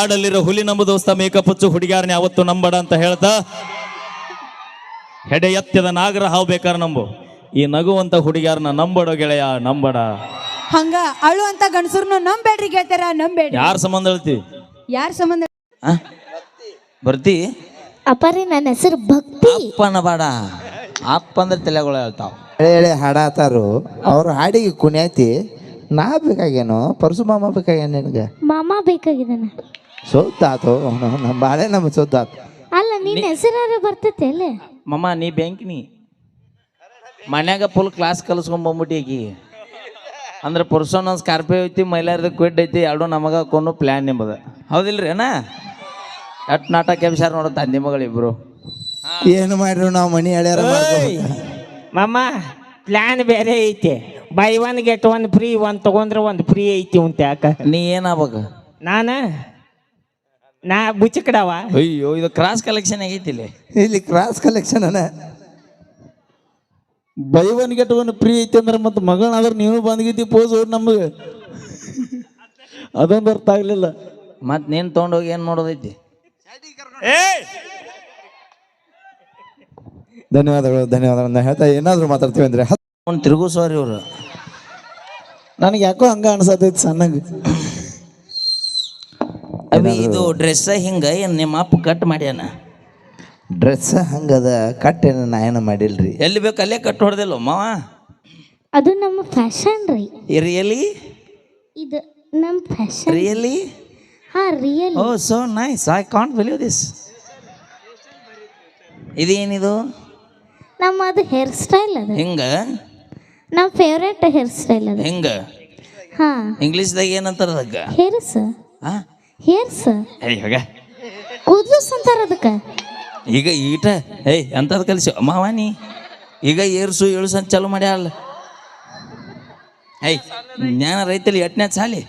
ಹಾಡಲ್ಲಿರೋ ಹುಲಿ ನಮ್ಮ ದೋಸ್ತ ಮೇಕಪ್ ಹಚ್ಚು ಹುಡುಗ್ಯಾರನ್ನ ಯಾವತ್ತು ನಂಬಡ ಅಂತ ಹೇಳ್ತಾ ಹೆಡೆ ಎತ್ತದ ನಾಗರ ಹಾವು ಬೇಕಾರ ನಂಬು. ಈ ನಗುವಂತ ಹುಡುಗ್ಯಾರನ್ನ ನಂಬಡೋ ಗೆಳೆಯ ನಂಬಡ. ಹಂಗ ಅಳು ಅಂತ ಗಂಡಸರ್ನು ನಂಬೇಡ್ರಿ ಗೆಳತಾರ ನಂಬೇಡ್ರಿ ಯಾರ ಸಂಬಂಧ ಹೇಳ್ತಿ? ಯಾರ ಸಂಬಂಧ? ಆ? ಬರ್ತಿ? ಅಪರಿ ನನ್ನ ಹೆಸರು ಭಕ್ತಿ. ಅಪ್ಪನ ಬಾಡ. ಅಪ್ಪ ಅಂದ್ರೆ ತಲೆಗಳು ಹೇಳ್ತಾವ. ಎಳೆ ಎಳೆ ಹಾಡಾತಾರು ಅವ್ರ ಹಾಡಿಗೆ ಕುಣಿಯಾತಿ ನಾ ಬೇಕಾಗೇನೋ ಪರಸು ಮಾಮ ಬೇಕಾಗೇನು ನಿನಗೆ? ಮಾಮ ಬೇಕಾಗಿದ್ದಾನ. ಸೋತ್ತಾತು? ನಮ್ಮ ಬಾಳೆ ನಮ್ಮ ಸೋತಾತು ಅಲ್ಲ ನಿನ್ನ ಹೆಸರು ಬರ್ತೈತೆ ಅಲ್ಲೇ? ಮಮ್ಮ ನೀ ಬ್ಯಾಂಕಿನಿ ಮನ್ಯಾಗ ಫುಲ್ ಕ್ಲಾಸ್ ಕಲಿಸ್ಕೊಂಬಂದ್ಬಿಟ್ಟು ಈಗ ಅಂದ್ರೆ ಪುರುಷನ ಸ್ಕಾರ್ಪಿಯೋ ಐತಿ ಮೈಲಾರ್ದ ಕ್ವಿಡ್ ಐತಿ ಎರಡು ನಮಗೆ ಕೊನು ಪ್ಲ್ಯಾನ್ ನಿಮ್ಮದ ಹೌದಿಲ್ರಿ ಅಣ್ಣ? ಎಟ್ ನಾಟಕ ಕೆಮ್ಸಾರ ನೋಡ ತಂದೆ ಮಗಳಿಬ್ರು. ಏನು ಮಾಡ್ರು ನಾವು ಮನಿ ಎಳ್ಯಾರ ಮಮ್ಮ ಪ್ಲಾನ್ ಬೇರೆ ಐತಿ. Buy one get one free one ತಗೊಂಡ್ರೆ ಒಂದು ಫ್ರೀ ಐತಿ ಅಂತ ಯಾಕ ನೀ ಏನಾಗ್ಬೇಕು ನಾನ ನಾ ಬುಚ್ಚಕಡವ ಅಯ್ಯೋ ಇದು ಕ್ರಾಸ್ ಕಲೆಕ್ಷನ್ ಆಗೈತಿ ಇಲ್ಲಿ. ಇಲ್ಲಿ ಕ್ರಾಸ್ ಕಲೆಕ್ಷನ್ ಅನ buy one get one free ಐತಿ ಅಂದ್ರೆ ಮತ್ತೆ ಮಗಳಾದ್ರೆ ನೀವು ಬಂದ್ಗಿದ್ದಿ ಪೋಸ್ ನಮಗೆ. ಅದೊಂದು ಅರ್ಥ ಆಗ್ಲಿಲ್ಲ. ಮತ್ ನೀನ್ ತೊಗೊಂಡೋಗಿ ಏನು ಮಾಡೋದೈತಿ? ಧನ್ಯವಾದಗಳು ಧನ್ಯವಾದಗಳು. ನಾ ಹೇಳ್ತಾ ಏನಾದರೂ ಮಾತಾಡ್ತೀವಿ ಅಂದ್ರೆ ಒಂದು ತಿರುಗು ತಿರುಗಿಸೋರಿ ಇವರು ನನಗೆ ಯಾಕೋ ಹಂಗ ಅನ್ಸತ್ತೈತಿ ಸಣ್ಣಗೆ. ಅವಿ ಇದು ಡ್ರೆಸ್ ಹಿಂಗ ಏನ್ ನಿಮ್ಮ ಅಪ್ಪ ಕಟ್ ಮಾಡ್ಯಾನ? ಡ್ರೆಸ್ ಹಂಗದ ಕಟ್ಟೇನ ನಾ ಏನು ಮಾಡಿಲ್ರಿ? ಎಲ್ಲಿ ಬೇಕು ಅಲ್ಲೇ ಕಟ್ ಹೊಡೆದಿಲ್ಲ ಮಾವ ಅದು ನಮ್ಮ ಫ್ಯಾಷನ್ ರೀ. ರಿಯಲಿ ಇದು ನಮ್ಮ ಫ್ಯಾಷನ್ ರಿಯಲಿ ಹಾ real oh so nice I can't believe this ಇದೇನಿದು? ನಮ್ಮ ಅದು ಹೇರ್ ಸ್ಟೈಲ್ ಅದು. ಹಿಂಗ? ನಮ್ಮ ಫೇವ್ರೇಟ್ ಹೇರ್ ಸ್ಟೈಲ್ ಅದು. ಹಿಂಗ? ಹಾ. ಇಂಗ್ಲೀಷ್ದಾಗ ಏನಂತಾರ ಅದಕ್ಕೆ ಹೇರ್ಸ್ ಆ? ಹೇರ್ಸ್ ಹೋಗ ಕೂದ್ಲುಸ್ ಅಂತಾರ ಅದಕ್ಕೆ? ಈಗ ಈಟ ಏಯ್ ಅಂತದ್ ಕಲಿಸಿ? ಮಾವಾನಿ ಈಗ ಏರ್ಸು ಏಳು ಅಂತ ಚಾಲು ಅಲ್ಲ ಏಯ್ ಜ್ಞಾನ ರೈತಲಿ ಎಟ್ನೇ ಸಾಲಿ?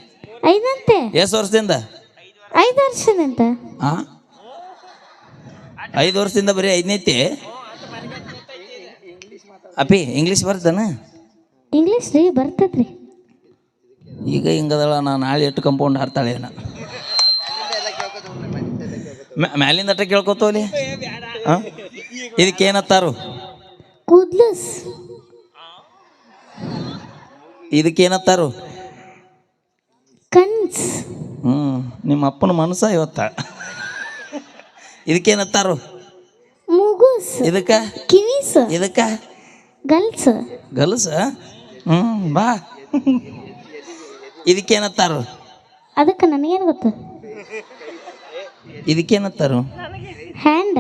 ಐದಂತೆ? ಎಷ್ಟು ವರ್ಷದಿಂದ? ಐದು ವರ್ಷದಿಂದ? ಆ? ಐದು ವರ್ಷದಿಂದ ಬರೀ ಐದನೇತಿ? ಅಪ್ಪಿ ಇಂಗ್ಲೀಷ್ ಬರ್ತಾನ ಇಂಗ್ಲೀಷ್ ರೀ ಬರ್ತದ್ರಿ. ಈಗ ಹಿಂಗದಳ ನಾನು ನಾಳೆ ಎಟ್ಟು ಕಂಪೌಂಡ್ ಹಾರ್ತಾಳೆ ಏನ. ಮ್ಯಾಲಿಂದ ಅಟ್ಟ ಕೇಳ್ಕೊತೋಲಿ ಇದಕ್ಕೆ ಇದಕ್ಕೇನತ್ತಾರು? ಕೂದ್ಲುಸ್. ಇದಕ್ಕೆ ಏನತ್ತಾರು ಕನ್ಸ್. ಹ್ಞೂ ನಿಮ್ಮ ಅಪ್ಪನ ಮನಸ್ಸ ಇವತ್ತ. ಇದಕ್ಕೇನತ್ತಾರು? ಮೂಗುಸ್. ಇದಕ್ಕ? ಕಿವಿಸ. ಇದಕ್ಕ? ಗಲ್ಸ. ಗಲ್ಸ? ಹ್ಞೂ ಬಾ. ಇದಕ್ಕೇನತ್ತಾರು? ಅದಕ್ಕೆ ನನಗೇನು ಗೊತ್ತು? ಇದಕ್ಕೇನತ್ತಾರು? ಹ್ಯಾಂಡ್.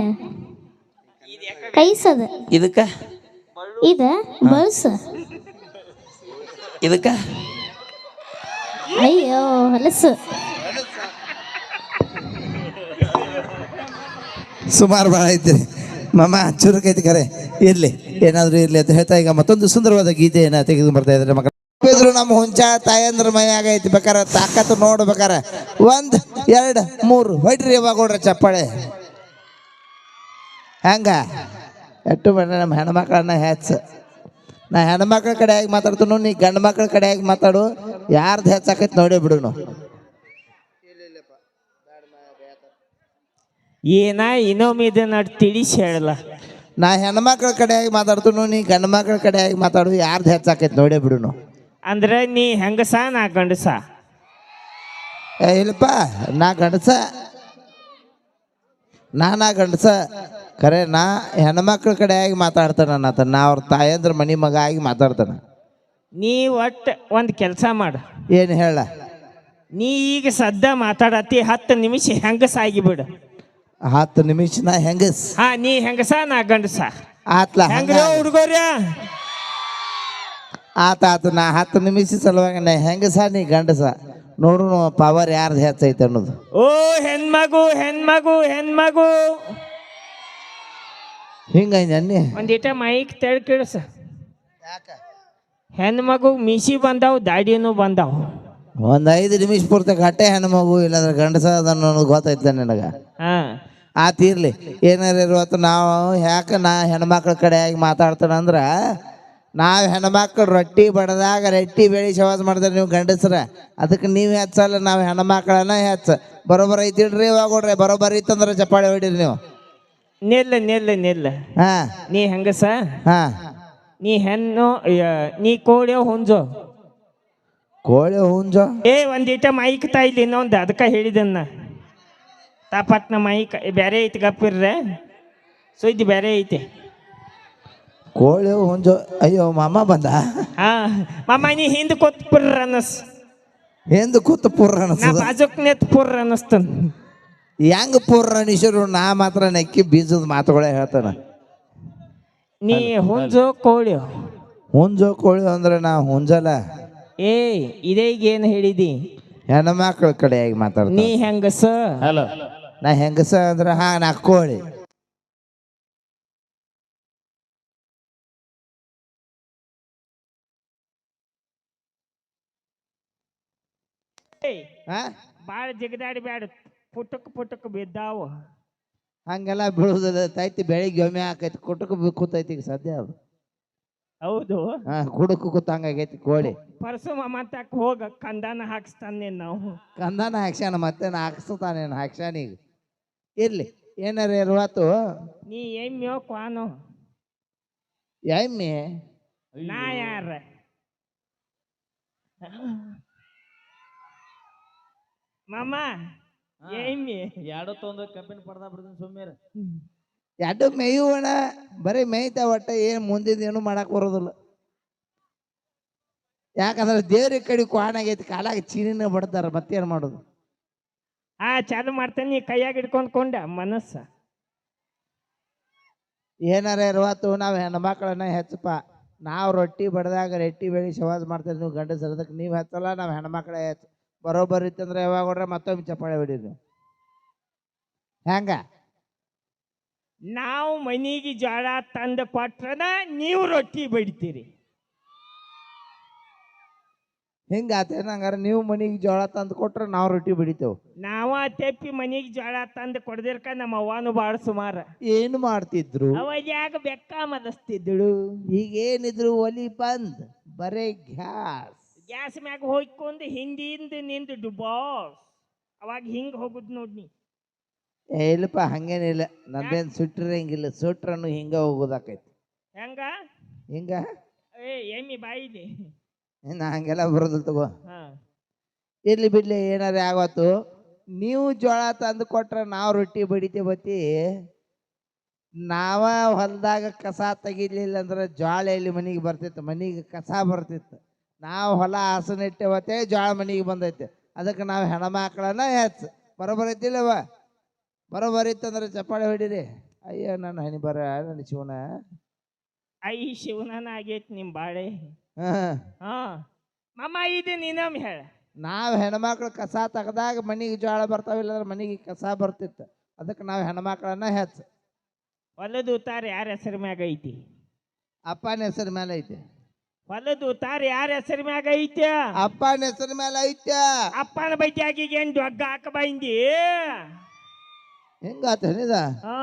ಕೈಸದ. ಇದಕ್ಕ? ಇದ ಬಲ್ಸ ಇದಕ್ಕ? ಅಯ್ಯೋ ಹೊಲಸು. ಸುಮಾರು ಭಾಳ ಐತಿ. ಮಮ್ಮ ಚುರುಕೈತಿ ಕರೆ. ಇರ್ಲಿ ಏನಾದರೂ ಇರ್ಲಿ ಅಂತ ಹೇಳ್ತಾ ಈಗ ಮತ್ತೊಂದು ಸುಂದರವಾದ ಗೀತೆಯನ್ನು ತೆಗೆದು ಬರ್ತಾ ಇದ್ದಾರೆ ಮಕ್ಕಳು. ಇದ್ರು ನಮ್ಮ ಹುಂಚ ತಾಯಂದ್ರ ಮೈಯಾಗ ಐತಿ ಬೇಕಾರ ತಾಕತ್ತು ನೋಡ್ಬೇಕಾರ ಒಂದ್ ಎರಡ್ ಮೂರು. ಹೊಯ್ಟ್ರಿ ಯಾವಾಗ ಚಪ್ಪಾಳೆ. ಹಂಗ. ಎಟ್ಟು ಬೇಡ ನಮ್ಮ ಹೆಣ್ಮಕ್ಳನ್ನ ಹೆಚ್ಚ. ನಾ ಹೆಣ್ಮಕ್ಳ ಕಡೆಯಾಗಿ ಮಾತಾಡ್ತೀನು ನೀ ಗಂಡು ಮಕ್ಳ ಕಡೆಯಾಗಿ ಮಾತಾಡು. ಯಾರ್ದು ಹೆಚ್ಚಾಕೈತಿ ನೋಡೇ ಬಿಡುನು ಏನ ಇನ್ನೊಮ್ಮೆ ಇದನ್ನ ತಿಳಿಸಿ ಹೇಳಲ್ಲ. ನಾ ಹೆಣ್ಮಕ್ಳ ಕಡೆಯಾಗಿ ಮಾತಾಡ್ತೀನು ನೀ ಗಂಡು ಮಕ್ಳ ಕಡೆಯಾಗಿ ಮಾತಾಡು. ಯಾರ್ದು ಹೆಚ್ಚಾಕೈತಿ ನೋಡೇ ಬಿಡುನು ಅಂದ್ರೆ ನೀ ಹೆಂಗಸ ನಾ ಗಂಡಸ? ಏ ಇಲ್ಲಪ್ಪ ನಾ ಗಂಡಸ. ನಾ ನಾ ಗಂಡಸ. ಖರೆ ನಾ ಹೆಣ್ಮಕ್ಳ ಕಡೆಯಾಗಿ ಮಾತಾಡ್ತಾನ ಅನ್ನತ ನಾ ಅವ್ರ ತಾಯಂದ್ರ ಮನಿ ಮಗ ಆಗಿ ಮಾತಾಡ್ತಾನ. ನೀ ಒಟ್ಟು ಒಂದು ಕೆಲಸ ಮಾಡು. ಏನು ಹೇಳ? ನೀ ಈಗ ಸದ್ದ ಮಾತಾಡತ್ತಿ ಹತ್ತು ನಿಮಿಷ ಹೆಂಗಸ ಆಗಿಬಿಡು. ಹತ್ತು ನಿಮಿಷ ನಾ ಹೆಂಗಸ? ಹಾ ನೀ ಹೆಂಗಸ ನಾ ಗಂಡಸ. ಆತ್ಲ ಹೆಂಗ್ರಿ ಹುಡುಗರ್ಯ? ಆತ ಆತ ನಾ ಹತ್ತು ನಿಮಿಷ ಸಲುವಾಗಿ ನಾ ಹೆಂಗಸ ನೀ ಗಂಡಸ? ನೋಡು ಪವರ್ ಯಾರ್ದು ಹೆಚ್ಚೈತೆ ಅನ್ನೋದು. ಓ ಹೆಣ್ಮಗು ಹೆಣ್ಮಗು ಹೆಣ್ಮಗು. ಹಿಂಗೈತಿ ಅನ್ನಿ? ಒಂದಿಟ ಮೈಕ್ ತೆಳ್ ಕೇಳಿಸ ಹೆಣ್ಮಗು ಮೀಸಿ ಬಂದಾವು ದಾಡಿನೂ ಬಂದಾವು. ಒಂದು ಐದು ನಿಮಿಷ ಪೂರ್ತಿ ಗಟ್ಟೆ ಹೆಣ್ಮಗು ಇಲ್ಲಾಂದ್ರೆ ಗಂಡಸ ಅದ ಅನ್ನೋದು ಗೊತ್ತೈತೆ ನಿನಗೆ? ಹಾ. ಆತ ಇರ್ಲಿ ಏನಾರ ಇವತ್ತು ನಾವು ಯಾಕೆ ನಾ ಹೆಣ್ಮಕ್ಳ ಕಡೆಯಾಗಿ ಮಾತಾಡ್ತಾನಂದ್ರೆ ನಾವು ಹೆಣ್ಮಕ್ಳು ರೊಟ್ಟಿ ಬಡದಾಗ ರೊಟ್ಟಿ ಬೆಳಿ ಶವಾಸ ಮಾಡ್ತಾರೆ ನೀವು ಗಂಡಸ್ರ. ಅದಕ್ಕೆ ನೀವು ಹೆಚ್ಚಲ್ಲ ನಾವು ಹೆಣ್ಮಕ್ಳನ್ನ ಹೆಚ್ಚ ಬರೋಬ್ಬರ ಐತಿಡ್ರಿ ಇವಾಗ ಕೊಡ್ರಿ ಬರೋಬ್ಬರ ಇತ್ತಂದ್ರೆ ಚಪ್ಪಾಳೆ ಹೊಡಿರಿ ನೀವು. ನಿಲ್ಲ ನಿಲ್ಲ ನಿಲ್ಲ. ಹಾ. ನೀ ಹೆಂಗಸ? ಹಾ. ನೀ ಹೆಣ್ಣು ಯ, ನೀ ಕೋಳಿಯೋ ಹುಂಜೋ? ಕೋಳಿ ಹುಂಜ? ಏ ಒಂದೀಟ ಮೈಕ್ ತಾಯಿಲಿ ಇನ್ನೊಂದು ಅದಕ್ಕೆ ಹೇಳಿದನ್ನ ತಾಪತ್ನ ಮೈಕ್ ಬೇರೆ ಐತಿ ಗಪ್ಪಿರ್ರೆ. ಸುದ್ದಿ ಬೇರೆ ಐತಿ. ಕೋಳಿ ಹುಂಜ. ಅಯ್ಯೋ ಮಾಮ ಬಂದ. ಹಾ ಮಮ್ಮ ನೀ ಹಿಂದೆ ಕೂತ್ ಪುರ್ರ ಅನಸ್ ಎಂದು ಕೂತು ಪುರ್ರ ನಾ ಅನಿಸ್ತದ ಬಾಜುಕ್ ನೆತ್ ಪುರ್ರ ಅನಸ್ತನ್ ಹೆಂಗ್ ಪುರ್ರ ಅನಿಸರು ನಾ ಮಾತ್ರ ನೆಕ್ಕಿ ಬೀಜದ ಮಾತುಗಳೇ ಹೇಳ್ತಾನ. ನೀ ಹುಂಜೋ ಕೋಳಿ. ಹುಂಜ ಕೋಳಿ ಅಂದ್ರೆ ನಾ ಹುಂಜಲ. ಏ ಇದೇ ಈಗ ಏನು ಹೇಳಿದಿ? ಹೆಣ್ಮಕ್ಳ ಕಡೆಯಾಗಿ ಮಾತಾಡ್ತೀನಿ ನೀ ಹೆಂಗಸ? ಹಲೋ. ನಾ ಹೆಂಗಸ ಅಂದ್ರೆ ಹಾ ನಾ ಕೋಳಿ. ಭಾಳ ಜಿಗದಾಡಿ ಬ್ಯಾಡ. ಪುಟಕ್ ಪುಟಕ್ ಬಿದ್ದಾವು. ಹಂಗೆಲ್ಲ ಬೀಳುದಿಲ್ಲ ತೈತಿ ಬೆಳಿಗ್ಗೆ ಒಮ್ಮೆ ಹಾಕೈತಿ ಕುಟುಕು ಕೂತೈತಿ ಈಗ ಸದ್ಯ ಅದು. ಹೌದು. ಹಾ ಕುಡುಕು ಕೂತಂಗಾಗೈತಿ ಕೋಳಿ. ಪರಸು ಮತ್ತಾಕ ಹೋಗ ಕಂದಾನ ಹಾಕಿಸ್ತಾನೆ ನಾವು. ಕಂದನ ಹಾಕ್ಸ್ಯಾನ ಮತ್ತೆ ಹಾಕಿಸ್ತಾನ ಹಾಕ್ಸ್ತಾನೇನು ಹಾಕ್ಸ್ಯಾನ ಈಗ. ಇರ್ಲಿ ಏನಾರ ಇರುವತ್ತು ನೀ ಎಮ್ಮೆಯೋ ಕ್ವಾನು. ಎಮ್ಮೆ? ನಾ ಯಾರ? ಮಾಮ ಎಮ್ಮಿ ಎರಡು ತೊಂದ್ರೆ ಕಬ್ಬಿನ ಪಡ್ದ ಬಿಡ್ತೀನಿ ಸುಮ್ಮನೆ ಎರಡು ಮೇಯುವಣ ಬರೀ ಮೇಯ್ತ ಒಟ್ಟ ಏನು ಮುಂದಿನ ಏನು ಮಾಡಕ್ ಬರೋದಿಲ್ಲ. ಯಾಕಂದ್ರೆ ದೇವ್ರ ಕಡೆ ಕ್ವಾಣಾಗೈತಿ ಕಾಲಾಗ ಚೀನಿನ ಬಡ್ತಾರ ಮತ್ತೇನ್ ಮಾಡೋದು? ಆ ಚಾಲು ಮಾಡ್ತೇನೆ ನೀ ಕೈಯಾಗ ಹಿಡ್ಕೊಂಡ್ ಕೊಂಡ ಮನಸ್ಸ. ಏನಾರ ಇರುವತ್ತು ನಾವು ಹೆಣ್ಮಕ್ಳನ್ನ ಹೆಚ್ಚಪ್ಪ. ನಾವು ರೊಟ್ಟಿ ಬಡ್ದಾಗ ರೊಟ್ಟಿ ಬೆಳಿ ಶವಾಜ್ ಮಾಡ್ತೇವೆ ನೀವು ಗಂಡಸರದಕ್ಕೆ ನೀವು ಹೆಚ್ಚಲ್ಲ ನಾವು ಹೆಣ್ಮಕ್ಳೇ ಹೆಚ್ಚು ಬರೋಬ್ಬರ್ ಇತ್ತಂದ್ರೆ ಯಾವಾಗ ಹೊಡ್ರೆ ಮತ್ತೊಮ್ಮೆ ಚಪ್ಪಾಳೆ ಹೊಡೀರಿ ನೀವು ಹೆಂಗ? ನಾವು ಮನೆಗೆ ಜೋಳ ತಂದ ಕೊಟ್ರನ ನೀವು ರೊಟ್ಟಿ ಬಡಿತೀರಿ. ಹಿಂಗಾತ ಹಂಗಾರೆ? ನೀವು ಮನೆಗೆ ಜೋಳ ತಂದು ಕೊಟ್ರೆ ನಾವು ರೊಟ್ಟಿ ಬಿಡಿತೇವೆ. ನಾವ ತೆಪ್ಪಿ ಮನೆಗೆ ಜೋಳ ತಂದು ಕೊಡದಿರ್ಕ ನಮ್ಮ ಅವ್ವನು ಭಾಳ ಸುಮಾರು. ಏನು ಮಾಡ್ತಿದ್ರು? ಅವಾಗ ಯಾಕ ಬೆಕ್ಕ ಮದಸ್ತಿದ್ದಳು. ಈಗೇನಿದ್ರು ಒಲಿ ಬಂದ್ ಬರೇ ಗ್ಯಾಸ್. ಗ್ಯಾಸ್ ಮ್ಯಾಗ ಹೋಯ್ಕೊಂಡು ಹಿಂದಿಂದ ನಿಂದು ಡುಬಾಸ್ ಅವಾಗ ಹಿಂಗ್ ಹೋಗುದ್ ನೋಡ್ನಿ ಏ ಇಲ್ಲಪ್ಪ ಹಂಗೇನಿಲ್ಲ ನಂದೇನು ಸುಟ್ಟಿರಂಗಿಲ್ಲ ಸುಟ್ರನು ಹಿಂಗ ಹೋಗುದಾಕೈತಿ. ಹೆಂಗ? ಹಿಂಗ? ಏ ಎಮ್ಮಿ ಬಾಯಿಲಿ. ನಾ ಹಂಗೆಲ್ಲ ಬರೋದಿಲ್ಲ ತಗೋ. ಹಾ. ಇರ್ಲಿ ಬಿಡ್ಲಿ ಏನಾರ ಆಗತ್ತು ನೀವು ಜೋಳ ತಂದು ಕೊಟ್ರೆ ನಾವು ರೊಟ್ಟಿ ಬಡಿತೆ ಬತ್ತಿ. ನಾವ ಹೊಲದಾಗ ಕಸ ತೆಗಿಲಿಲ್ಲ ಅಂದ್ರೆ ಜೋಳ ಎಲ್ಲಿ ಮನೆಗೆ ಬರ್ತಿತ್ತು? ಮನೆಗೆ ಕಸ ಬರ್ತಿತ್ತು. ನಾವು ಹೊಲ ಹಾಸನಿಟ್ಟೇವತ್ತೆ ಜೋಳ ಮನೆಗೆ ಬಂದೈತೆ. ಅದಕ್ಕೆ ನಾವು ಹೆಣ್ಮಕ್ಳನ್ನ ಹೆಚ್ಚು. ಬರೋಬ್ಬರ ಐತಿಲ್ಲವ ಬರೋಬ್ಬರ ಇತ್ತಂದ್ರೆ ಚಪ್ಪಾಳೆ ಹೊಡೀರಿ. ಅಯ್ಯೋ ನನ್ನ ಹಣಿ ಬರ ನನ್ನ ಶಿವನ. ಐ ಶಿವನನ ಆಗೈತಿ ನಿಮ್ಮ ಬಾಳೆ. ಹಾಂ. ಹಾ. ಮಮ್ಮ ಇದು ನೀನಮ್ ಹೇಳ. ನಾವು ಹೆಣ್ಮಕ್ಳು ಕಸ ತೆಗ್ದಾಗ ಮನೆಗೆ ಜೋಳ ಬರ್ತಾವಿಲ್ಲ ಅಂದ್ರೆ ಮನೆಗೆ ಕಸ ಬರ್ತಿತ್ತು. ಅದಕ್ಕೆ ನಾವು ಹೆಣ್ಮಕ್ಳನ್ನ ಹೆಚ್ಚು. ಹೊಲದ ಉತ್ತಾರ ಯಾರ ಹೆಸರು ಮ್ಯಾಗ ಐತಿ? ಅಪ್ಪನ ಹೆಸರು ಮೇಲೆ ಐತೆ. ಹೊಲದ ಉತ್ತಾರ ಯಾರ ಹೆಸರು ಮ್ಯಾಗ ಐತೆ ಅಪ್ಪನ ಹೆಸರು ಮೇಲೆ ಐತೆ ಅಪ್ಪನ ಬೈಟ್ಯಾಗಿಗೆ ಏನ್ ಡೊಗ್ಗ ಹಾಕ ಬಂದಿ? ಹೆಂಗಾತ ನಿದ ಹಾ.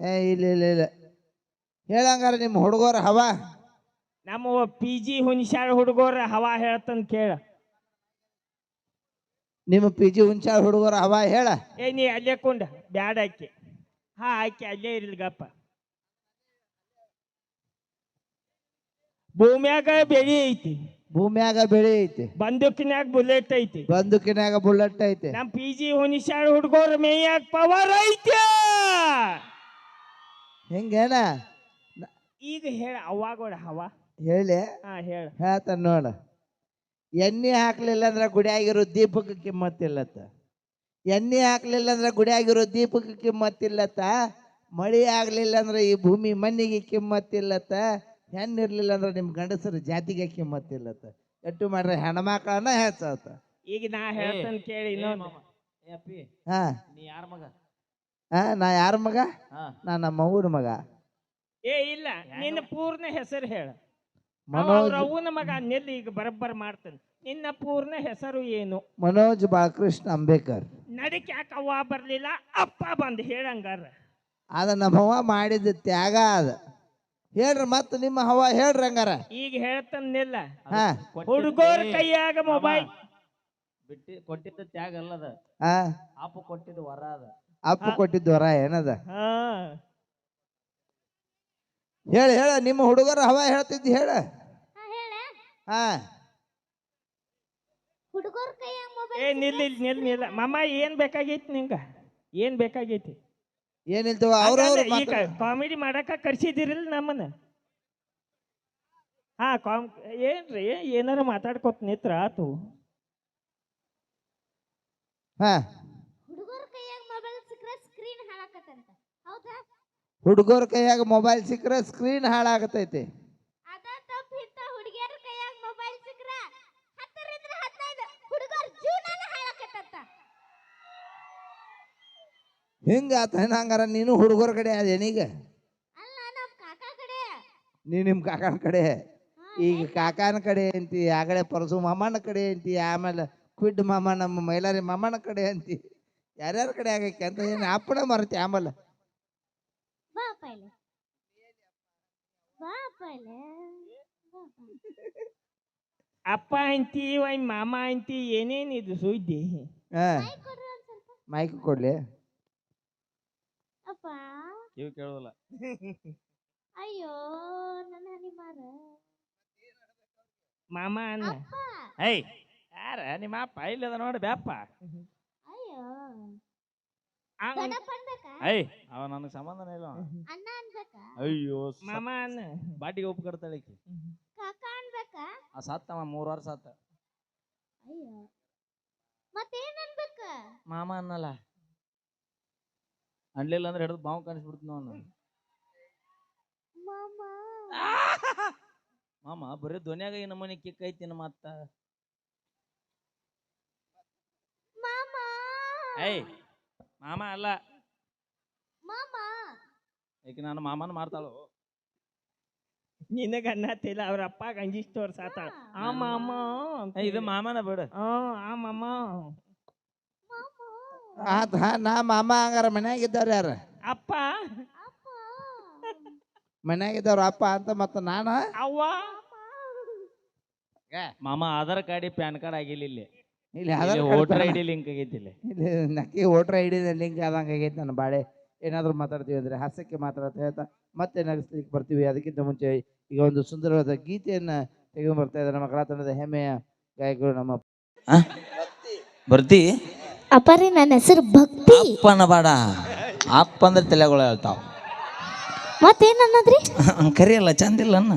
ಏ ಇಲ್ಲ ಇಲ್ಲ ಇಲ್ಲ. ಹೇಳಂಗಾರ ನಿಮ್ಮ ಹುಡುಗರ ಹವ? ನಮ್ಮ ಪಿ ಜಿ ಹುಣಸಾಳ ಹುಡುಗರ ಹವಾ ಹೇಳ್ತಂದ್ ಕೇಳ. ನಿಮ್ಮ ಪಿ ಜಿ ಹುಂಚಾಳ ಹುಡುಗರ ಹವ ಹೇಳ? ಏ ನೀ ಅಲ್ಲೇ ಕುಂಡ ಬ್ಯಾಡ ಆಕಿ. ಹಾ ಆಕಿ ಅಲ್ಲೇ ಇರ್ಲಿ ಗಪ್ಪ. ಭೂಮ್ಯಾಗ ಬೆಳಿ ಐತಿ. ಭೂಮ್ಯಾಗ ಬೆಳಿ ಐತಿ. ಬಂದೂಕಿನ್ಯಾಗ ಬುಲೆಟ್ ಐತಿ. ಬಂದುಕಿನ್ಯಾಗ ಬುಲೆಟ್ ಐತಿ. ನಮ್ ಪಿ ಜಿ ಹುಣಸಾಳ ಹುಡುಗರ ಮೇಯಾಗ ಪವರ್ ಐತಿ ಹೆಂಗೇನ? ಈಗ ಹೇಳ ಅವಾಗ ಹವಾ. ಹೇಳಿ. ಹಾ ಹೇಳ. ಹೇಳ್ತಾನ ನೋಡ. ಎಣ್ಣೆ ಹಾಕ್ಲಿಲ್ಲ ಅಂದ್ರೆ ಗುಡಿಯಾಗಿರೋ ದೀಪಕ್ಕೆ ಕಿಮ್ಮತ್ತಿಲ್ಲತ್ತ. ಎಣ್ಣೆ ಹಾಕ್ಲಿಲ್ಲ ಅಂದ್ರೆ ಗುಡಿಯಾಗಿರೋ ದೀಪಕ್ಕೆ ಕಿಮ್ಮತ್ತಿಲ್ಲತ್ತ. ಮಳಿ ಆಗ್ಲಿಲ್ಲ ಅಂದ್ರೆ ಈ ಭೂಮಿ ಮಣ್ಣಿಗೆ ಕಿಮ್ಮತ್ತಿಲ್ಲತ್ತ. ಹೆಣ್ಣಿರ್ಲಿಲ್ಲ ಅಂದ್ರೆ ನಿಮ್ಮ ಗಂಡಸರು ಜಾತಿಗೆ ಕಿಮ್ಮತ್ತಿಲ್ಲತ್ತ ಎಟ್ಟು ಮಾಡ್ರೆ ಹೆಣ್ಮಕ್ಳನ್ನ ಹೆಚ್ಚಾತ. ಈಗ ನಾ ಹೇಳ್ತೇನೆ ಕೇಳಿ ಅಪ್ಪಿ ಹಾ. ನೀ ಯಾರ ಮಗ? ಹಾ ನಾ ಯಾರ ಮಗ? ಹಾ. ನಾ ನಮ್ಮ ಅವ್ವನ ಮಗ. ಏ ಇಲ್ಲ. ನಿನ್ನ ಪೂರ್ಣ ಹೆಸರು ಹೇಳ. ಮನೋಜ್ ಅವನ ಮಗ ನಿಲ್ಲಿ ಈಗ ಬರಬ್ಬರ್ ಮಾಡ್ತಾನೆ. ನಿನ್ನ ಪೂರ್ಣ ಹೆಸರು ಏನು? ಮನೋಜ್ ಬಾಲಕೃಷ್ಣ ಅಂಬೇಕರ್ ನಡಕ್ ಯಾಕೆ ಅವ್ವ ಬರ್ಲಿಲ್ಲ? ಅಪ್ಪ ಬಂದು ಹೇಳಂಗಾರ. ಅದ ನಮ್ಮವ್ವ ಮಾಡಿದ ತ್ಯಾಗ ಅದ. ಹೇಳ್ರಿ ಮತ್ತೆ ನಿಮ್ಮ ಹವಾ ಹೇಳ್ರಿ ಹಂಗಾರ. ಈಗ ಹೇಳ್ತಂದಿಲ್ಲ ಹಾ. ಹುಡುಗರ ಕೈಯಾಗ ಮೊಬೈಲ್ ಬಿಟ್ಟಿ ಕೊಟ್ಟಿದ್ದ ತ್ಯಾಗ ಅಲ್ಲದ. ಹಾ. ಅಪ್ಪ ಕೊಟ್ಟಿದ್ದು ವರ ಅದ. ಅಪ್ಪ ಕೊಟ್ಟಿದ್ದು ವರ ಏನದ? ಹಾ. ಹೇಳ ಹೇಳ ನಿಮ್ಮ ಹುಡುಗರ ಹವಾ ಹೇಳ್ತಿದ್ದಿ ಹೇಳ. ಹಾ ಹುಡುಗರ ಕೈಯಾಗ ಏ ನಿಲ್ಲ ನಿಲ್ ನಿಲ್ ನಿಲ್ಲ. ಮಮ್ಮ ಏನ್ ಬೇಕಾಗೈತಿ ನಿಂಗ? ಏನ್ ಬೇಕಾಗೈತಿ? ಏನಿಲ್ತವ ಅವ್ರವ್ರು ಕಾಮಿಡಿ ಮಾಡಕ ಕರ್ಸಿದಿರಲ್ ನಮ್ಮನ್ನ. ಹಾ ಕಾಮ್ ಏನ್ರಿ ಏನಾರ ಮಾತಾಡ್ಕೊತ ನಿತ್ರ ಆತು ಹಾ. ಹುಡುಗರ ಕೈಯಾಗ ಮೊಬೈಲ್ ಸಿಕ್ಕರೆ ಸ್ಕ್ರೀನ್ ಹಾಳಾಕತ್ತಂತ. ಹೌದಾ? ಹುಡುಗರ ಕೈಯಾಗ ಮೊಬೈಲ್ ಸಿಕ್ಕರೆ ಸ್ಕ್ರೀನ್ ಹಾಳಾಗತೈತಿ ಅದ ತಪ್ಪ ಇಂತ ಹುಡುಗಿಯರ ಕೈಯಾಗ ಮೊಬೈಲ್ ಸಿಕ್ಕರ ಹತ್ತರಿಂದ ಹದಿನೈದು ಹುಡುಗರ ಜೀವನಾನ ಹಾಳಾಕತ್ತಂತ ಹಿಂಗ ಆತ ಹಂಗಾರ ನೀನು ಹುಡುಗರ ಕಡೆ ಅದೇನೀಗ ನೀ ನಿಮ್ಮ ಕಾಕನ ಕಡೆ? ಈಗ ಕಾಕನ ಕಡೆ ಅಂತಿ ಆಗಲೇ ಪರಸು ಮಾಮನ ಕಡೆ ಅಂತಿ ಆಮೇಲೆ ಕ್ವಿಡ್ ಮಾಮ ನಮ್ಮ ಮೈಲಾರಿ ಮಾಮನ ಕಡೆ ಅಂತಿ. ಯಾರ್ಯಾರ ಕಡೆ ಆಗಕ್ಕೆ ಅಂತ ಏನು ಅಪ್ಪನ ಮರತಿ ಆಮೇಲೆ. ಅಪ್ಪ ಅಂತಿ ವೈ ಮಾಮ ಅಂತಿ ಏನೇನಿದು ಸುದ್ದಿ? ಮೈಕ್ ಕೊಡ್ಲಿ. ಕಿವಿ ಕೇಳೋದಿಲ್ಲ. ಅಯ್ಯೋ ನನ್ನ ಹನಿ ಮಾರ ಮಾಮ ಅನ್ನ ಅಪ್ಪ. ಏಯ್ ಯಾರ? ನಿಮ್ಮ ಅಪ್ಪ ಇಲ್ಲದ ನೋಡಿ ಬ್ಯಾಪ್ಪ ಅಯ್ಯೋ. ದೊಡ್ಡಪ್ಪ ಅನ್ಬೇಕಾ? ಏಯ್ ಅವ ನನಗೆ ಸಂಬಂಧನೇ ಇಲ್ಲ ಅವ. ಅಣ್ಣ ಅನ್ಬೇಕಾ? ಅಯ್ಯೋ ಮಾಮ ಅನ್ನ. ಬಾಟಿಗೆ ಉಪ್ಪು ಕಡ್ತಾಳೆ ಈಕಿ. ಕಾಕ ಅನ್ಬೇಕಾ? ಆ ಸತ್ತವ ಮೂರು ವರ್ಷ ಸತ್ತ. ಅಯ್ಯೋ. ಮತ್ತೇನ್ ಅನ್ಬೇಕ? ಮಾಮ ಅನ್ನಲ್ಲ. ಅನ್ಲಿಲ್ಲ ಅಂದ್ರೆ ಹಿಡಿದು ಬಾವು ಕಾಣಿಸ್ಬಿಡ್ತೀನಿ ಅವನು ಮಾಮ. ಮಾಮ ಬರೀ ಧ್ವನಿಯಾಗ ಈ ನಮ್ಮನೆ ಕಿಕ್ ಐತಿ ನಮ್ಮ ಅತ್ತ ಮಾಮ. ಏಯ್ ಮಾಮ ಅಲ್ಲ. ಮಾಮಾ. ಈಗ ನಾನು ಮಾಮನ ಮಾಡ್ತಾಳು? ನಿನಗ ಅನ್ನತ್ತಿಲ್ಲ ಅವ್ರ ಅಪ್ಪಾಗ ಅಂಜಿಸ್ ತೋರ್ಸಾತಾಳ ಆ ಮಾಮ ಇದು ಮಾಮನ ಬಿಡು. ಆ, ಆ ಮಾಮ. ಆತ ನಾ ಮಾಮ ಹಂಗಾರ ಮನ್ಯಾಗ ಇದ್ದವ್ರು ಯಾರ? ಅಪ್ಪ. ಅಪ್ಪ ಮನ್ಯಾಗ ಇದ್ದಾರ ಅಪ್ಪ ಅಂತ ಮತ್ತೆ ನಾನು? ಅವ್ವ. ಮಾಮ ಆಧಾರ್ ಕಾರ್ಡ್ ಪ್ಯಾನ್ ಕಾರ್ಡ್ ಆಗಿಲ್ಲ ಇಲ್ಲಿ. ಇಲ್ಲಿ Aadhaar voter I D link ಆಗೈತಿ ಇಲ್ಲಿ. ಇಲ್ಲಿ ನಕ್ಕಿ ವೋಟರ್ ಐ ಡಿ ಲಿಂಕ್ ಆದಂಗೆ ಆಗೈತಿ ನನ್ನ ಬಾಳೆ. ಏನಾದರೂ ಮಾತಾಡ್ತೀವಿ ಅಂದರೆ ಹಾಸ್ಯಕ್ಕೆ ಮಾತಾಡ್ತಾ ಹೇಳ್ತಾ ಮತ್ತೆ ನಗಿಸ್ಲಿಕ್ಕೆ ಬರ್ತೀವಿ. ಅದಕ್ಕಿಂತ ಮುಂಚೆ ಈಗ ಒಂದು ಸುಂದರವಾದ ಗೀತೆಯನ್ನು ತೆಗೆದು ಬರ್ತಾ ಇದ್ದಾರೆ ನಮ್ಮ ಕಲಾತಂಡದ ಹೆಮ್ಮೆಯ ಗಾಯಕರು ನಮ್ಮ ಬರ್ತಿ? ಅಪ್ಪರಿ ನನ್ನ ಹೆಸರು ಭಕ್ತಿ. ಅಪ್ಪನ ಬಾಡ. ಅಪ್ಪ ಅಂದ್ರೆ ತಲೆಗಳು ಹೇಳ್ತಾವ. ಮತ್ತೇನ್ ಅನ್ನದ್ರಿ ಕರಿಯಲ್ಲ ಚಂದಿಲ್ಲ ಅನ್ನ.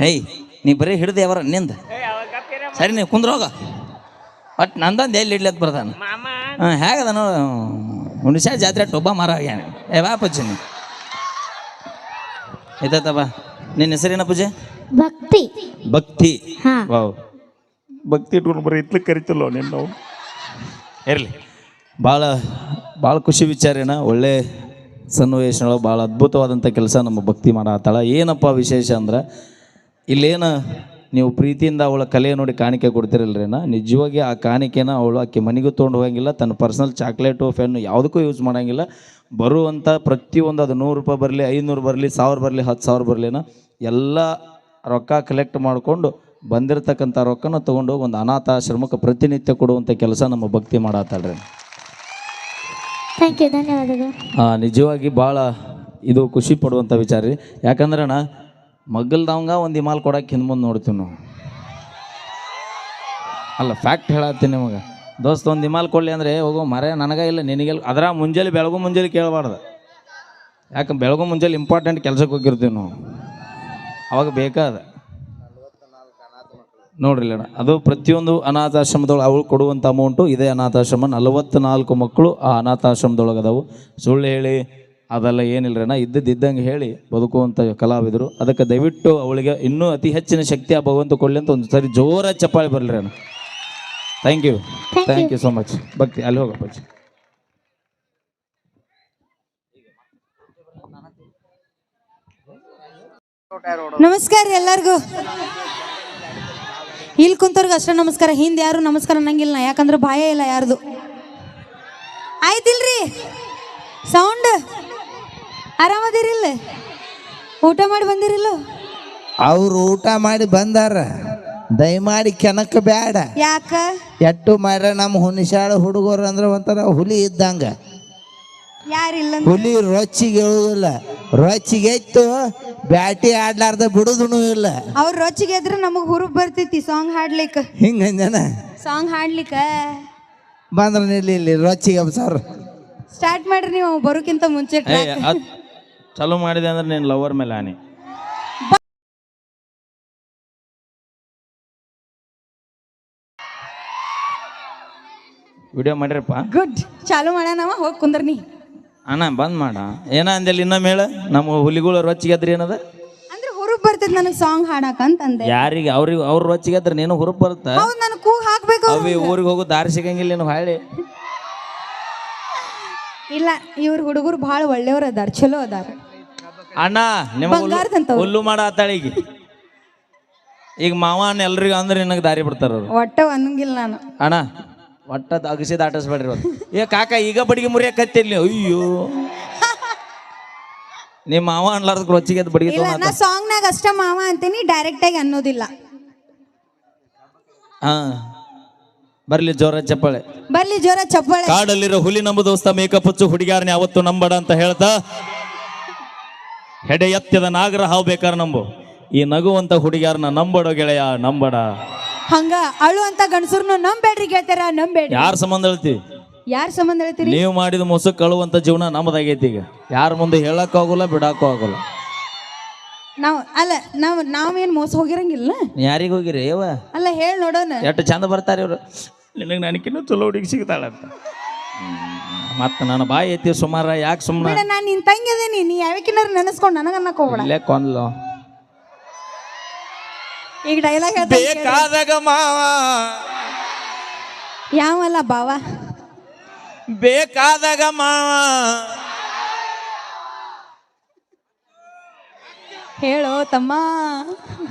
ಏಯ್ ನೀ ಬರೀ ಹಿಡ್ದೆ ಯಾವಾರ ನಿಂದ. ಸರಿ ನೀವು ಕುಂದ್ರೋಗ ಒಟ್ ನಂದೊಂದು ಎಲ್ಲಿ ಇಡ್ಲತ್ ಬರ್ತಾನ ಹಾಂ ಹೇಗದನು ಹುಣಸ ಜಾತ್ರೆ ಟೊಬ್ಬ ಮರ ಆಗ್ಯಾನೆ. ಏ ಬಾ ಪೂಜೆ ನೀ. ಆಯ್ತಾ ಬಾ. ನಿನ್ನ ಹೆಸರೇನ ಪೂಜೆ? ಭಕ್ತಿ. ಭಕ್ತಿ. ಹಾ. ವಾವ್. ಭಕ್ತಿ ಇಟ್ಕೊಂಡು ಬರೀ ಇತ್ಲ ಕರಿತಲ್ಲೋ ನಿನ್ನ ನಾವು ಇರಲಿ. ಭಾಳ ಭಾಳ ಖುಷಿ ವಿಚಾರೇನ ಒಳ್ಳೆ ಸನ್ನಿವೇಶಗಳು ಭಾಳ ಅದ್ಭುತವಾದಂಥ ಕೆಲಸ ನಮ್ಮ ಭಕ್ತಿ ಮಾಡತ್ತಾಳ ಏನಪ್ಪ ವಿಶೇಷ ಅಂದ್ರೆ ಇಲ್ಲೇನು ನೀವು ಪ್ರೀತಿಯಿಂದ ಅವಳ ಕಲೆ ನೋಡಿ ಕಾಣಿಕೆ ಕೊಡ್ತಿರಲ್ರೇನ ನಿಜವಾಗಿ ಆ ಕಾಣಿಕೆನ ಅವಳು ಆಕೆ ಮನೆಗೂ ತೊಗೊಂಡು ಹೋಗಂಗಿಲ್ಲ ತನ್ನ ಪರ್ಸನಲ್ ಚಾಕ್ಲೇಟು ಫೆನ್ನು ಯಾವುದಕ್ಕೂ ಯೂಸ್ ಮಾಡೋಂಗಿಲ್ಲ. ಬರುವಂಥ ಪ್ರತಿಯೊಂದು ಅದು ನೂರು ರೂಪಾಯಿ ಬರಲಿ ಐನೂರು ಬರಲಿ ಸಾವಿರ ಬರಲಿ ಹತ್ತು ಸಾವಿರ ಬರಲಿನ ಎಲ್ಲ ರೊಕ್ಕ ಕಲೆಕ್ಟ್ ಮಾಡಿಕೊಂಡು ಬಂದಿರತಕ್ಕಂಥ ರೊಕ್ಕನ ತೊಗೊಂಡು ಒಂದು ಅನಾಥಾಶ್ರಮಕ್ಕೆ ಪ್ರತಿನಿತ್ಯ ಕೊಡುವಂಥ ಕೆಲಸ ನಮ್ಮ ಭಕ್ತಿ ಮಾಡತ್ತಾಳ್ರಿ ಥ್ಯಾಂಕ್ ಯು ಧನ್ಯವಾದಗಳು. ನಿಜವಾಗಿ ಭಾಳ ಇದು ಖುಷಿ ಪಡುವಂಥ ವಿಚಾರ ರೀ. ಯಾಕಂದ್ರೆ ಅಣ್ಣ ಮಗ್ಗಲ್ದವಂಗ ಒಂದು ಇಮಾಲ್ ಕೊಡೋಕೆ ಹಿಂದೆ ಮುಂದೆ ನೋಡ್ತೀವಿ ನಾವು. ಅಲ್ಲ ಫ್ಯಾಕ್ಟ್ ಹೇಳತ್ತೀನಿ ನಿಮಗೆ. ದೋಸ್ತ ಒಂದು ಇಮಾಲ್ ಕೊಡಲಿ ಅಂದರೆ ಹೋಗೋ ಮರೆ ನನಗ ಇಲ್ಲ ನಿನಗೆಲ್ಲ ಅದರ ಮುಂಜಾನೆ ಬೆಳಗು ಮುಂಜಾನೆ ಕೇಳಬಾರ್ದು. ಯಾಕೆ ಬೆಳಗು ಮುಂಜಾನೆ ಇಂಪಾರ್ಟೆಂಟ್ ಕೆಲಸಕ್ಕೆ ಹೋಗಿರ್ತೀವಿ ನಾವು. ಅವಾಗ ಬೇಕಾದ. ನೋಡ್ರಿ ಅಣ್ಣ ಅದು ಪ್ರತಿಯೊಂದು ಅನಾಥಾಶ್ರಮದೊಳಗೆ ಅವಳು ಕೊಡುವಂಥ ಅಮೌಂಟು ಇದೇ ಅನಾಥಾಶ್ರಮ. ನಲವತ್ತ್ನಾಲ್ಕು ಮಕ್ಕಳು ಆ ಅನಾಥಾಶ್ರಮದೊಳಗೆ ಅದಾವು. ಸುಳ್ಳು ಹೇಳಿ ಅದೆಲ್ಲ ಏನಿಲ್ಲ ಅಣ್ಣ ಇದ್ದಿದ್ದಂಗೆ ಇದ್ದಂಗೆ ಹೇಳಿ ಬದುಕುವಂಥ ಕಲಾವಿದರು. ಅದಕ್ಕೆ ದಯವಿಟ್ಟು ಅವಳಿಗೆ ಇನ್ನೂ ಅತಿ ಹೆಚ್ಚಿನ ಶಕ್ತಿ ಆ ಭಗವಂತ ಕೊಡಲಿ ಅಂತ ಒಂದು ಸರಿ ಜೋರ ಚಪ್ಪಾಳಿ ಬರಲಿ ಅಣ್ಣ. Thank you thank you so much ಭಕ್ತಿ ಅಲ್ಲಿ ಹೋಗಪ್ಪ. ನಮಸ್ಕಾರ ಎಲ್ಲರಿಗೂ. ಇಲ್ಲಿ ಕುಂತವ್ರಿಗೆ ಅಷ್ಟೇ ನಮಸ್ಕಾರ. ಹಿಂದೆ ಯಾರು ನಮಸ್ಕಾರ ಅನ್ನಂಗಿಲ್ಲ. ಯಾಕಂದ್ರೆ ಭಯ ಇಲ್ಲ ಯಾರ್ದು. ಆಯ್ತಿಲ್ರಿ? ಸೌಂಡ್ ಆರಾಮದಿರಿಲ್ಲ? ಊಟ ಮಾಡಿ ಬಂದಿರಿಲ್ಲ? ಅವ್ರು ಊಟ ಮಾಡಿ ಬಂದಾರ. ದಯಮಾಡಿ ಕೆನಕ ಬೇಡ ಯಾಕ? ಎಟ್ಟು ಮಾರ ನಮ್ಮ ಹುಣಿಸಾಳ ಹುಡುಗರು ಅಂದ್ರೆ ಒಂಥರ ಹುಲಿ ಇದ್ದಂಗ. ಯಾರಿಲ್ಲ ಹುಲಿ ರೊಚ್ಚಿಗೆ ಹೇಳುದಿಲ್ಲ ರೊಚ್ಚಿಗೆ ಎತ್ತು ಬ್ಯಾಟಿ ಆಡ್ಲಾರ್ದ ಬಿಡುದೂ ಇಲ್ಲ. ಅವ್ರ ರೊಚ್ಚಿಗೆ ಎದ್ರೆ ನಮಗ್ ಹುರುಪ್ ಬರ್ತೈತಿ ಸಾಂಗ್ ಹಾಡ್ಲಿಕ್ಕ. ಹಿಂಗಂಜನ ಸಾಂಗ್ ಹಾಡ್ಲಿಕ್ಕ? ಬಂದ್ರ ನಿಲ್ಲಿ ಇಲ್ಲಿ ರೊಚ್ಚಿಗೆ ಸರ್ ಸ್ಟಾರ್ಟ್ ಮಾಡ್ರಿ ನೀವು ಬರೋಕ್ಕಿಂತ ಮುಂಚೆ ಏ ಅದ್ ಚಲೋ ಮಾಡಿದೆ ಅಂದ್ರೆ ನೀನು ಲವರ್ ಮೇಲೆ ಆನೆ ವಿಡಿಯೋ ಮಾಡಿರಪ್ಪ. ಗುಡ್ ಚಾಲು ಮಾಡ್ಯಾನವ ಹೋಗಿ ಕುಂದ್ರ ನೀ. ಅಣ್ಣ ಬಂದ್ ಮಾಡ. ಏನ ಅಂದೇಳಿ ಇನ್ನೊಮ್ಮೆ ಹೇಳ? ನಮ್ಮ ಹುಲಿಗಳು ರೊಚ್ಚಿಗೆದ್ರಿ ಏನದ? ಅಂದ್ರೆ ಹುರುಪ್ ಬರ್ತೈತಿ ನನಗ್ ಸಾಂಗ್ ಹಾಡಾಕ ಅಂತಂದೆ ಯಾರಿಗೆ? ಅವ್ರಿಗೆ ಅವ್ರ ರೊಚ್ಚಿಗೆದ್ರ ನೀನು ಹುರುಪ್ ಬರುತ್ತ? ಹೌದ್ ನನ್ ಕೂ ಹಾಕ್ಬೇಕು. ಅವಿ ಊರಿಗೆ ಹೋಗೋ ದಾರಿ ಸಿಗಂಗಿಲ್ಲ ನೀನು ಹಾಳಿ ಇಲ್ಲ ಇವ್ರ ಹುಡುಗರು ಭಾಳ ಒಳ್ಳೆಯವ್ರ ಅದಾರ ಚಲೋ ಅದಾರ. ಅಣ್ಣ ನಿಮ್ಮ ಬಂಗಾರದಂತವ್ರು. ಹುಲ್ಲು ಮಾಡ ಆತಾಳಿಗೆ. ಈಗ ಮಾವ ಅಣ್ಣ ಎಲ್ರಿಗೂ ಅಂದ್ರೆ ನಿನಗೆ ದಾರಿ ಬಿಡ್ತಾರ ಅವ್ರು. ಒಟ್ಟ ಅನ್ನಂಗಿಲ್ಲ ನಾನು. ಅಣ್ಣ ಒಟ್ಟ ಅಗಸಿ ದಾಟಿಸ್ಬೇಡ್ರಿ ಇವತ್ತು. ಏ ಕಾಕ ಈಗ ಬಡಿಗೆ ಮುರಿಯಕತ್ತಿರ್ಲಿ ಅಯ್ಯೋ. ನಿಮ್ಮ ಮಾವ ಅನ್ಲಾರ್ದ ರೊಚ್ಚಿಗೆ ಬಡಿಗೆ ಇಲ್ಲ ತೊಗೊಂಡ್ ನಾ ಸಾಂಗ್ನಾಗ ಅಷ್ಟ ಮಾವ ಅಂತೀನಿ ಡೈರೆಕ್ಟ್ ಆಗಿ ಅನ್ನೋದಿಲ್ಲ. ಹಾ. ಬರ್ಲಿ ಜೋರ ಚಪ್ಪಾಳೆ. ಬರ್ಲಿ ಜೋರ ಚಪ್ಪಾಳೆ. ಕಾಡಲ್ಲಿರೋ ಹುಲಿ ನಮ್ಮ ದೋಸ್ತ ಮೇಕಪ್ ಹಚ್ಚು ಹುಡುಗ್ಯಾರನೆ ಅವತ್ತು ನಂಬಡ ಅಂತ ಹೇಳ್ತಾ ಹೆಡೆ ಎತ್ತದ ನಾಗರ ಹಾವು ಬೇಕಾರ ನಂಬು. ಈ ನಗುವಂತ ಹುಡುಗ್ಯಾರನ್ನ ನಂಬಡೋ ಗೆಳೆಯ ನಂಬಡ. ಹಂಗ ಅಳು ಅಂತ ಗಂಡಸರ್ನು ನಂಬೇಡ್ರಿ ಗೆಳತಾರ ನಂಬೇಡ್ರಿ ಯಾರ ಸಂಬಂಧ ಹೇಳ್ತೀವಿ ಯಾರ ಸಂಬಂಧ ಹೇಳ್ತೀರಿ? ನೀವು ಮಾಡಿದ ಮೊಸಕ್ ಅಳುವಂತ ಜೀವನ ನಮ್ಮದಾಗೈತಿ ಈಗ. ಯಾರ ಮುಂದೆ ಹೇಳಕ್ಕೂ ಆಗೋಲ್ಲ ಬಿಡಕ್ಕೂ ಆಗೋಲ್ಲ. ನಾವ್ ಅಲ್ಲ ನಾವ್ ನಾವೇನ್ ಮೋಸ ಹೋಗಿರಂಗಿಲ್ಲ ಯಾರಿಗೆ ಹೋಗಿರಿ? ಯವ್ವ. ಅಲ್ಲ ಹೇಳಿ ನೋಡೋಣ. ಎಷ್ಟು ಚಂದ ಬರ್ತಾರೆ ಇವರು. ನಿನಗೆ ನನಗಿನ್ನೂ ಚಲೋ ಹುಡುಗಿ ಸಿಗ್ತಾಳಂತ. ಮತ್ತೆ ನನ್ನ ಬಾಯಿ ಐತಿ ಸುಮಾರ ಯಾಕೆ ಬೇಡ ಸುಮ್ಮನೆ ನಾನ್ ನಿನ್ ತಂಗಿ ಅದೇನಿ. ನೀ ಯಾವಕ್ಕಿನಾರ ನೆನೆಸ್ಕೊಂಡು ನನಗೆ ಅನ್ನಕ್ ಹೋಗ್ಬೇಡ. ಇಲ್ಲೇ ಕೊಂದ್ಲು. ಈಗ ಡೈಲಾಗ್ ಬೇಕಾದಾಗ ಮಾವ. ಯಾವಲ್ಲ ಬಾವ? ಬೇಕಾದಾಗ ಮಾವ. ಹೇಳೋ ತಮ್ಮ.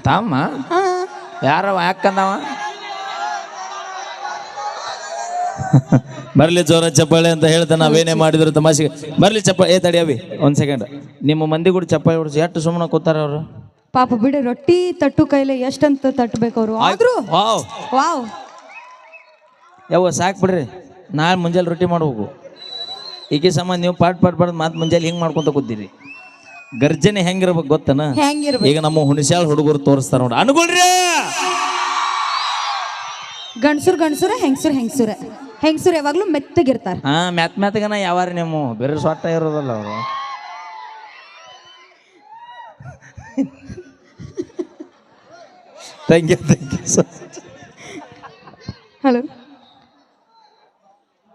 ತಮ್ಮ? ಹಾ. ಯಾರವ? ಯಾಕಂದವ? ಬರ್ಲಿ ಜೋರ ಚಪ್ಪಾಳೆ ಅಂತ ಹೇಳ್ತಾ ನಾವೇನೇ ಮಾಡಿದ್ರು ತಮಾಷೆಗೆ. ಬರ್ಲಿ ಚಪ್ಪಾಳೆ ಏ ತಡಿ ಅವಿ ಒಂದ್ ಸೆಕೆಂಡ್ ನಿಮ್ಮ ಮಂದಿ ಕೂಡ ಚಪ್ಪಾಳೆ ಹೊಡ್ಸಿ ಎಷ್ಟು ಸುಮ್ಮನೆ ಕೂತಾರ ಅವರು? ಪಾಪ ಬಿಡಿ ರೊಟ್ಟಿ ತಟ್ಟು ಕೈಲೆ ಎಷ್ಟಂತ ತಟ್ಟಬೇಕು ಅವರು. ಆದ್ರೂ? ವಾವ್. ವಾವ್. ಯವ್ವ ಸಾಕು ಬಿಡ್ರಿ. ನಾಳೆ ಮುಂಜಾನೆ ರೊಟ್ಟಿ ಮಾಡ್ಬೇಕು. ಈಕೆ ಸಮ ನೀವು ಪಾಟ್ ಪಾಟ್ ಪಾಟ್ ಮಾತು ಮುಂಜಾನೆ ಹಿಂಗೆ ಮಾಡ್ಕೊಂತ ಕೂತೀರಿ. ಗರ್ಜನೆ ಹೆಂಗಿರ್ಬೇಕು ಗೊತ್ತನ? ಹೆಂಗಿರ್ಬೇಕು? ಈಗ ನಮ್ಮ ಹುಣಸ್ಯಾಳ ಹುಡುಗರು ತೋರಿಸ್ತಾರ ನೋಡಿ ಅನ್ಕೊಳ್ರಿ ಗಂಡ್ಸುರ್ ಗಣಸುರ ಹೆಂಗ್ಸುರ್ ಹೆಂಗ್ಸುರ. ಯಾವಾಗಲೂ ಯಾವಾಗ್ಲೂ ಮೆತ್ತಗಿರ್ತಾರ. ಹಾ ಮ್ಯಾತ್ ಮ್ಯಾತ್ಗನ ಯಾವಾರ ನೀವು? ಬೇರೆ ಸೊಟ್ಟ ಇರೋದಲ್ಲ ಅವರು. Thank you thank you hello